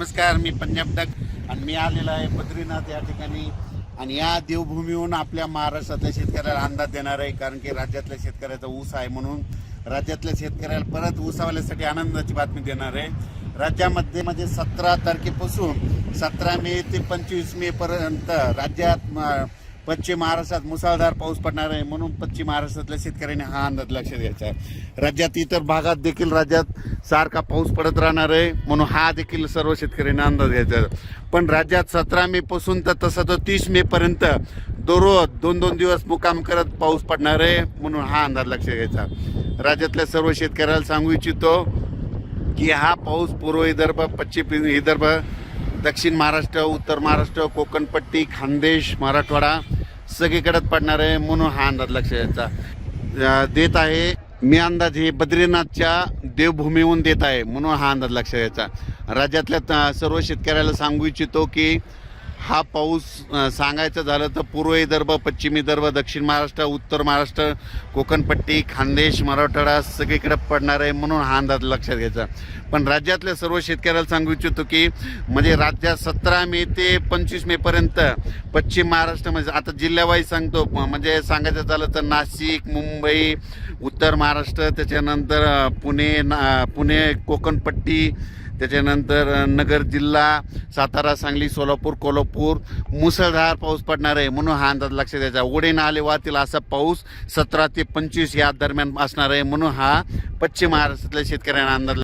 नमस्कार मी पंजाब डक आणि मी आलेलो आहे बद्रीनाथ या ठिकाणी. आणि या देवभूमीहून आपल्या महाराष्ट्रातल्या शेतकऱ्याला अंदाज देणार आहे कारण की राज्यातल्या शेतकऱ्याचा ऊस आहे म्हणून. राज्यातल्या शेतकऱ्याला परत ऊसावाल्यासाठी आनंदाची बातमी देणार आहे. राज्यामध्ये म्हणजे सतरा तारखेपासून सतरा मे ते पंचवीस मे पर्यंत राज्यात पश्चिम महाराष्ट्रात मुसळधार पाऊस पडणार आहे म्हणून पश्चिम महाराष्ट्रातल्या शेतकऱ्यांनी हा अंदाज लक्षात घ्यायचा आहे. राज्यात इतर भागात देखील राज्यात सारखा पाऊस पडत राहणार आहे म्हणून हा देखील सर्व शेतकऱ्यांनी अंदाज घ्यायचा आहे. पण राज्यात सतरा मे पासून तर तसं तर तीस मे पर्यंत दररोज दोन दोन दिवस मुकाम करत पाऊस पडणार आहे म्हणून हा अंदाज लक्षात घ्यायचा राज्यातल्या सर्व शेतकऱ्याला सांगू इच्छितो की हा पाऊस पूर्व विदर्भ पश्चिम विदर्भ दक्षिण महाराष्ट्र उत्तर महाराष्ट्र कोकणपट्टी खानदेश मराठवाडा सगळीकडे पडणार आहे म्हणून हा अंदाज लक्ष द्यायचा. देत आहे मी अंदाज हे बद्रीनाथच्या देवभूमीहून देत आहे म्हणून हा अंदाज लक्ष द्यायचा. राज्यातल्या त- सर्व शेतकऱ्याला सांगू इच्छितो की हा पाऊस सांगायचं झालं तर पूर्व विदर्भ पश्चिम विदर्भ दक्षिण महाराष्ट्र उत्तर महाराष्ट्र कोकणपट्टी खानदेश मराठवाडा सगळीकडे पडणार आहे म्हणून हा अंदाज लक्षात घ्यायचा. पण राज्यातल्या सर्व शेतकऱ्याला सांगू इच्छितो की म्हणजे राज्यात सतरा मे ते पंचवीस मे पर्यंत पश्चिम महाराष्ट्र म्हणजे आता जिल्ह्यावाईज सांगतो म्हणजे सांगायचं झालं तर नाशिक मुंबई उत्तर महाराष्ट्र त्याच्यानंतर पुणे ना पुणे कोकणपट्टी त्याच्यानंतर नगर जिल्हा सातारा सांगली सोलापूर कोल्हापूर मुसळधार पाऊस पडणार आहे म्हणून हा अंदाज लक्षात द्यायचा ओढे नाले वाहतील असा पाऊस सतरा ते पंचवीस या दरम्यान असणार आहे म्हणून हा पश्चिम महाराष्ट्रातल्या शेतकऱ्यांना अंदाज